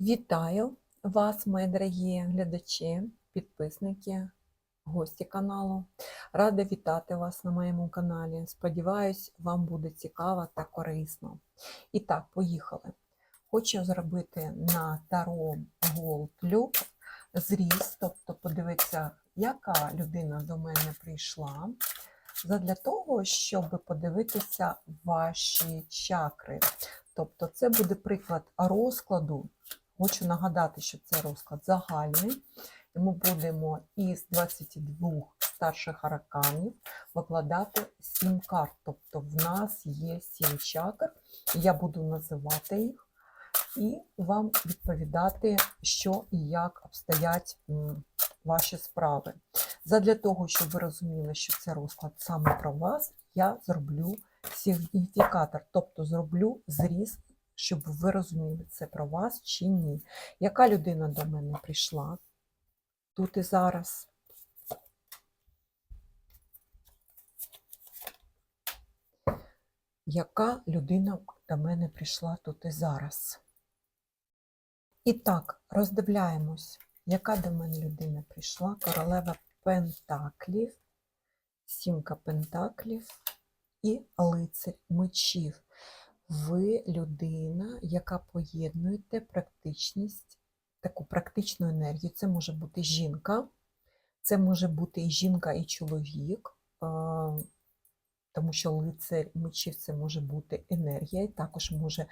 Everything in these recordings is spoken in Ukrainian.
Вітаю вас, мої дорогі глядачі, підписники, гості каналу. Рада вітати вас на моєму каналі. Сподіваюсь, вам буде цікаво та корисно. І так, поїхали. Хочу зробити на Таро Gold Look зріз, тобто подивитися, яка людина до мене прийшла, задля того, щоб подивитися ваші чакри. Тобто, це буде приклад розкладу. Хочу нагадати, що це розклад загальний, ми будемо із 22 старших арканів викладати 7 карт. Тобто в нас є 7 чакр, я буду називати їх і вам відповідати, що і як обстоять ваші справи. Задля того, щоб ви розуміли, що це розклад саме про вас, я зроблю сигніфікатор, тобто зроблю зріз щоб ви розуміли, це про вас чи ні. Яка людина до мене прийшла тут і зараз? Яка людина до мене прийшла тут і зараз? І так, роздивляємось, яка до мене людина прийшла? Королева Пентаклів, сімка Пентаклів і лицар мечів ви людина, яка поєднуєте практичність, таку практичну енергію. Це може бути жінка, це може бути і жінка, і чоловік, тому що лицар мечів це може бути енергія, і також може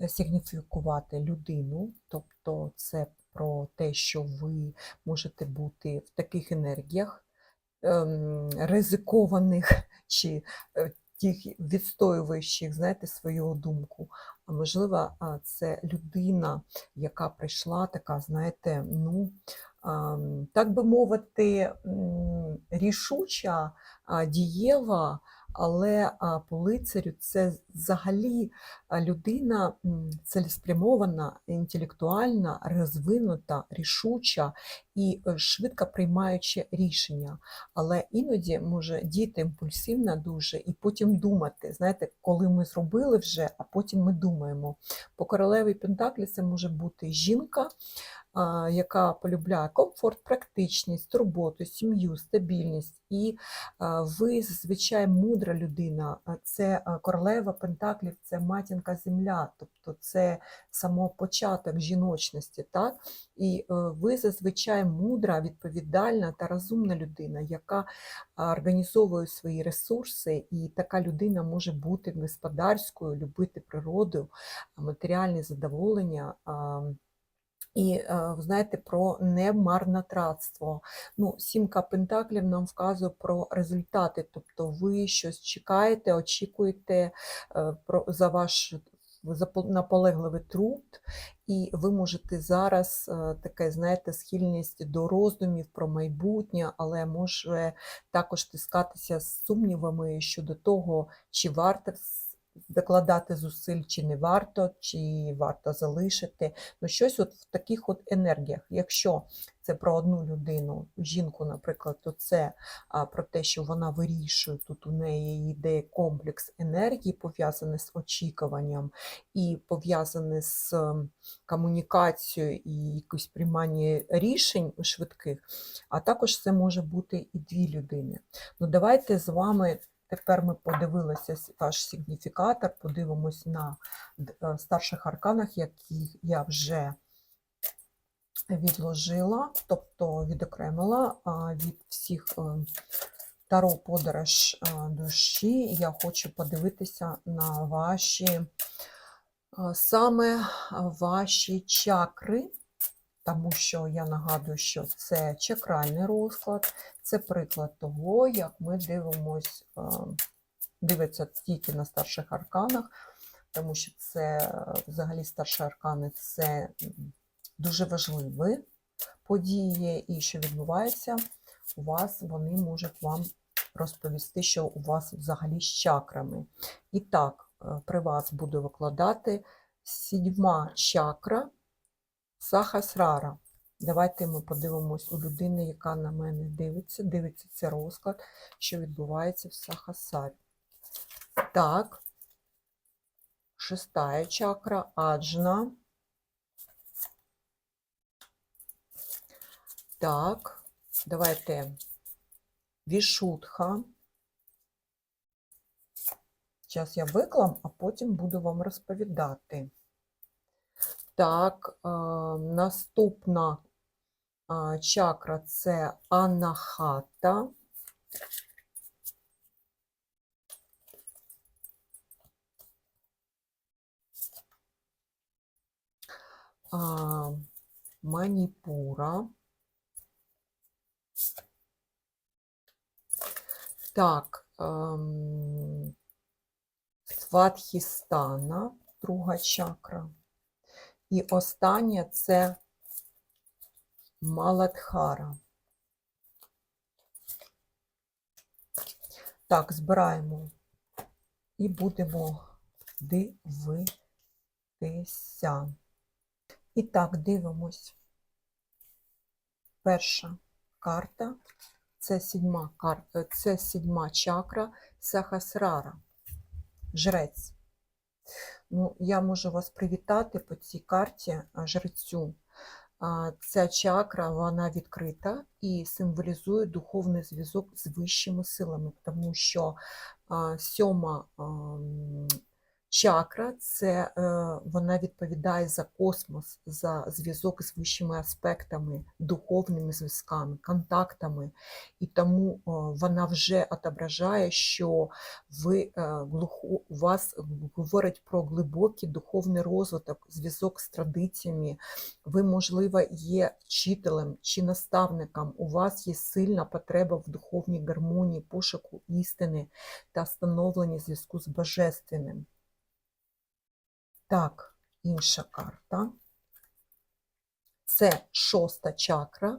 е, сигніфікувати людину, тобто це про те, що ви можете бути в таких енергіях. ем, Ризикованих чи е, тих відстоюваючих, знаєте, свою думку. А можливо, це людина, яка прийшла, така, знаєте, ну, так би мовити, рішуча, дієва, але по лицарю це взагалі людина цілеспрямована, інтелектуальна, розвинута, рішуча і е, швидко приймаючи рішення. Але іноді може діти імпульсивно дуже і потім думати. Знаєте, коли ми зробили вже, а потім ми думаємо. По королеві Пентаклі це може бути жінка яка полюбляє комфорт, практичність, турботу, сім'ю, стабільність. І ви зазвичай мудра людина, це королева Пентаклів, це матінка земля, тобто це само початок жіночності. так? І е, ви зазвичай мудра, відповідальна та розумна людина, яка організовує свої ресурси, і така людина може бути господарською, любити природу, матеріальне задоволення. І е, знаєте, про немарнотратство. Ну, Сімка Пентаклів нам вказує про результати, тобто ви щось чекаєте, очікуєте е, за ваш наполегливий труд, і ви можете зараз е, таке, знаєте, схильність до роздумів про майбутнє, але може також тискатися з сумнівами щодо того, чи варто докладати зусиль, чи не варто, чи варто залишити. Ну, щось от в таких от енергіях. Якщо це про одну людину, жінку, наприклад, то це про те, що вона вирішує, тут у неї йде комплекс енергії, пов'язаний з очікуванням і пов'язаний з комунікацією і якось приймання рішень швидких, а також це може бути і дві людини. Ну, Давайте з вами Тепер ми подивилися ваш сигніфікатор, подивимось на е, старших арканах, які я вже відложила, тобто відокремила від всіх е, таро подорож е, душі. Я хочу подивитися на ваші саме ваші чакри тому що я нагадую, що це чакральний розклад, це приклад того, як ми дивимось, е, дивиться тільки на старших арканах, тому що це взагалі старші аркани це дуже важливі події, і що відбувається, у вас вони можуть вам розповісти, що у вас взагалі з чакрами. І так, е, при вас буду викладати сідьма чакра. Сахасрара. Давайте ми подивимось у людини, яка на мене дивиться. Дивиться це розклад, що відбувається в Сахасарі. Так, шестая чакра, аджна. Так, давайте вішутха. Зараз я виклам, а потім буду вам розповідати. Так, наступна чакра це анахата. Маніпура. Так, ем, Сватхістана, друга чакра. І остання це Маладхара. Так, збираємо і будемо дивитися. І так, дивимось. Перша карта це сідьма, карта, це сідьма чакра Сахасрара, жрець. Ну, я можу вас привітати по цій карті жрецю. Ця чакра вона відкрита і символізує духовний зв'язок з вищими силами, тому що сьома чакра це е, вона відповідає за космос, за зв'язок з вищими аспектами, духовними зв'язками, контактами. І тому о, вона вже отображає, що ви е, глухо, вас говорить про глибокий духовний розвиток, зв'язок з традиціями. Ви, можливо, є вчителем чи наставником. У вас є сильна потреба в духовній гармонії, пошуку істини та становленні зв'язку з божественним. Так, інша карта. Це шоста чакра,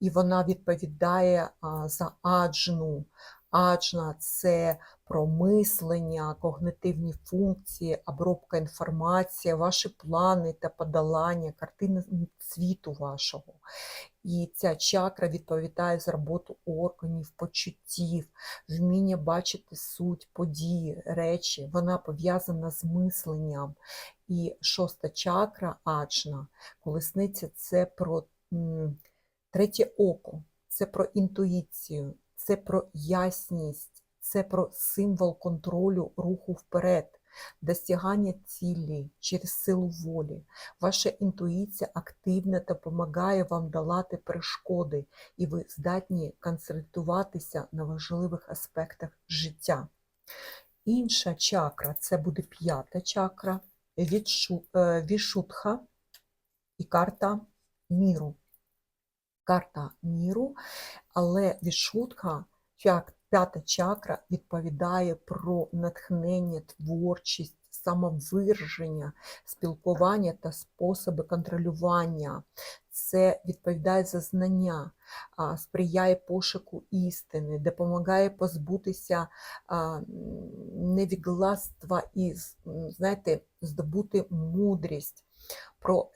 і вона відповідає за аджну. Аджна це про мислення, когнитивні функції, обробка інформації, ваші плани та подолання, картини світу вашого. І ця чакра відповідає за роботу органів, почуттів, вміння бачити суть, події, речі. Вона пов'язана з мисленням. І шоста чакра аджна, колесниця це про третє око, це про інтуїцію, це про ясність, це про символ контролю руху вперед, досягання цілі через силу волі. Ваша інтуїція активна та допомагає вам долати перешкоди, і ви здатні концентруватися на важливих аспектах життя. Інша чакра це буде п'ята чакра, е, вішутха і карта міру. Карта міру, але вішутха, як п'ята чакра, відповідає про натхнення, творчість, самовираження, спілкування та способи контролювання. Це відповідає за знання, сприяє пошуку істини, допомагає позбутися невігластва і знаєте, здобути мудрість, про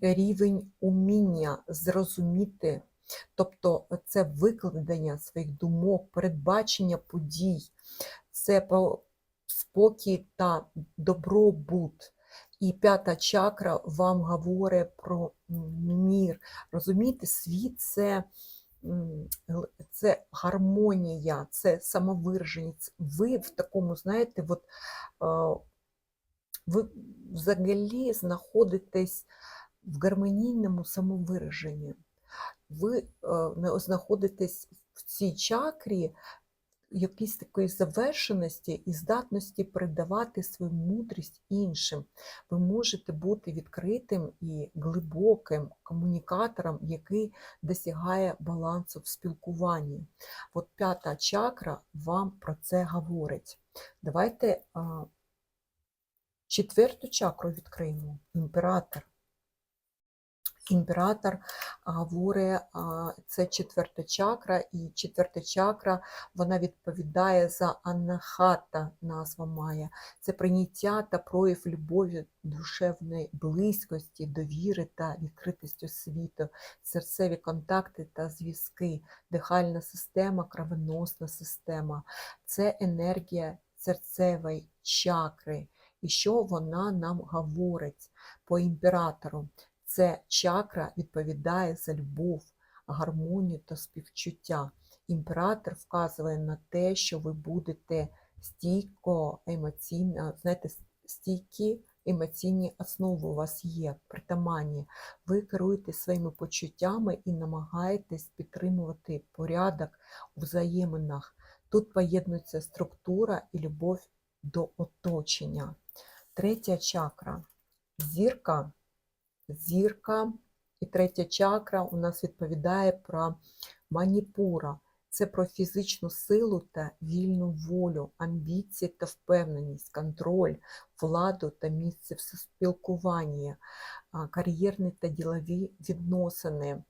рівень уміння зрозуміти. Тобто це викладення своїх думок, передбачення подій, це про спокій та добробут. І п'ята чакра вам говорить про мір. Розумієте, світ це, це гармонія, це самовираження. Ви в такому, знаєте, от, е, ви взагалі знаходитесь в гармонійному самовираженні. Ви знаходитесь в цій чакрі якійсь такої завершеності і здатності передавати свою мудрість іншим. Ви можете бути відкритим і глибоким комунікатором, який досягає балансу в спілкуванні. От п'ята чакра вам про це говорить. Давайте четверту чакру відкриємо імператор. Імператор говорить, це четверта чакра, і четверта чакра вона відповідає за анахата, назва має. Це прийняття та прояв любові, душевної близькості, довіри та відкритості світу, серцеві контакти та зв'язки, дихальна система, кровоносна система. Це енергія серцевої чакри. І що вона нам говорить по імператору? Це чакра відповідає за любов, гармонію та співчуття. Імператор вказує на те, що ви будете стійко емоційно, знаєте, стійкі емоційні основи у вас є, притаманні. Ви керуєте своїми почуттями і намагаєтесь підтримувати порядок у взаєминах. Тут поєднується структура і любов до оточення. Третя чакра зірка. Зірка і третя чакра у нас відповідає про маніпура. Це про фізичну силу та вільну волю, амбіції та впевненість, контроль, владу та місце в спілкуванні, а, кар'єрні та ділові відносини.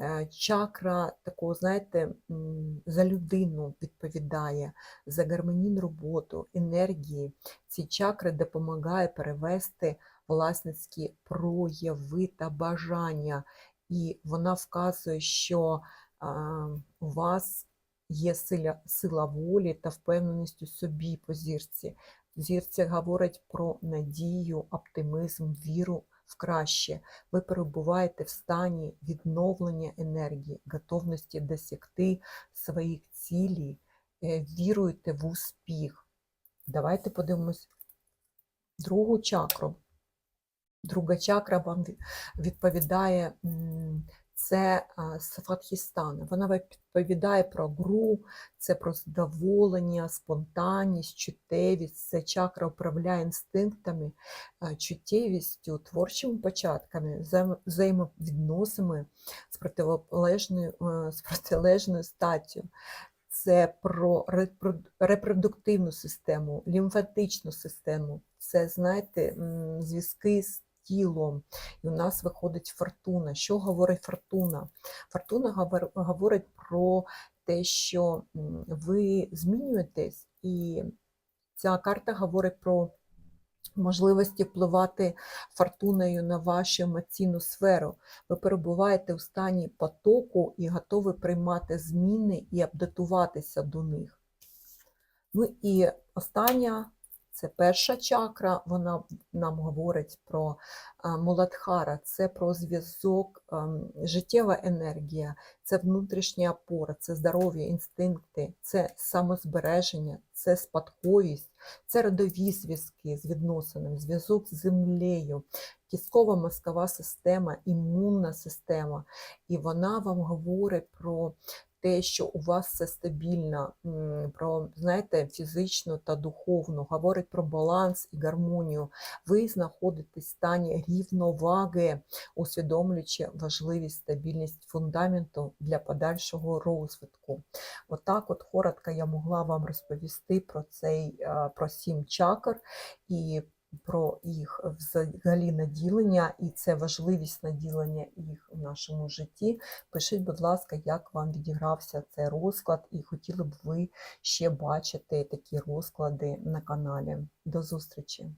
Е, Чакра такого, знаєте, за людину відповідає, за гармонійну роботу, енергії. Ці чакри допомагає перевести власницькі прояви та бажання. І вона вказує, що у вас є сила, сила волі та впевненість у собі по зірці. Зірця говорить про надію, оптимізм, віру в краще. Ви перебуваєте в стані відновлення енергії, готовності досягти своїх цілей, е, віруєте в успіх. Давайте подивимось другу чакру. Друга чакра вам відповідає це а, Сватхістана. Вона відповідає про гру, це про задоволення, спонтанність, чуттєвість. Це чакра управляє інстинктами, чуттєвістю, творчими початками, взаємо- взаємовідносинами з протилежною, з протилежною статтю. Це про репродуктивну систему, лімфатичну систему. Це, знаєте, зв'язки з тілом. І у нас виходить фортуна. Що говорить фортуна? Фортуна говорить про те, що ви змінюєтесь, і ця карта говорить про можливості впливати фортуною на вашу емоційну сферу. Ви перебуваєте в стані потоку і готові приймати зміни і адаптуватися до них. Ну і остання це перша чакра, вона нам говорить про а, Муладхара, це про зв'язок, ем, життєва енергія, це внутрішня опора, це здоров'я, інстинкти, це самозбереження, це спадковість, це родові зв'язки з відносинами, зв'язок з землею, кісткова мозкова система, імунна система. І вона вам говорить про те, що у вас все стабільно, про знаєте, фізичну та духовну, говорить про баланс і гармонію. Ви знаходитесь в стані рівноваги, усвідомлюючи важливість стабільність фундаменту для подальшого розвитку. Отак, от коротко я могла вам розповісти про цей про сім чакр і про їх взагалі наділення, і це важливість наділення їх в нашому житті. Пишіть, будь ласка, як вам відігрався цей розклад, і хотіли б ви ще бачити такі розклади на каналі. До зустрічі!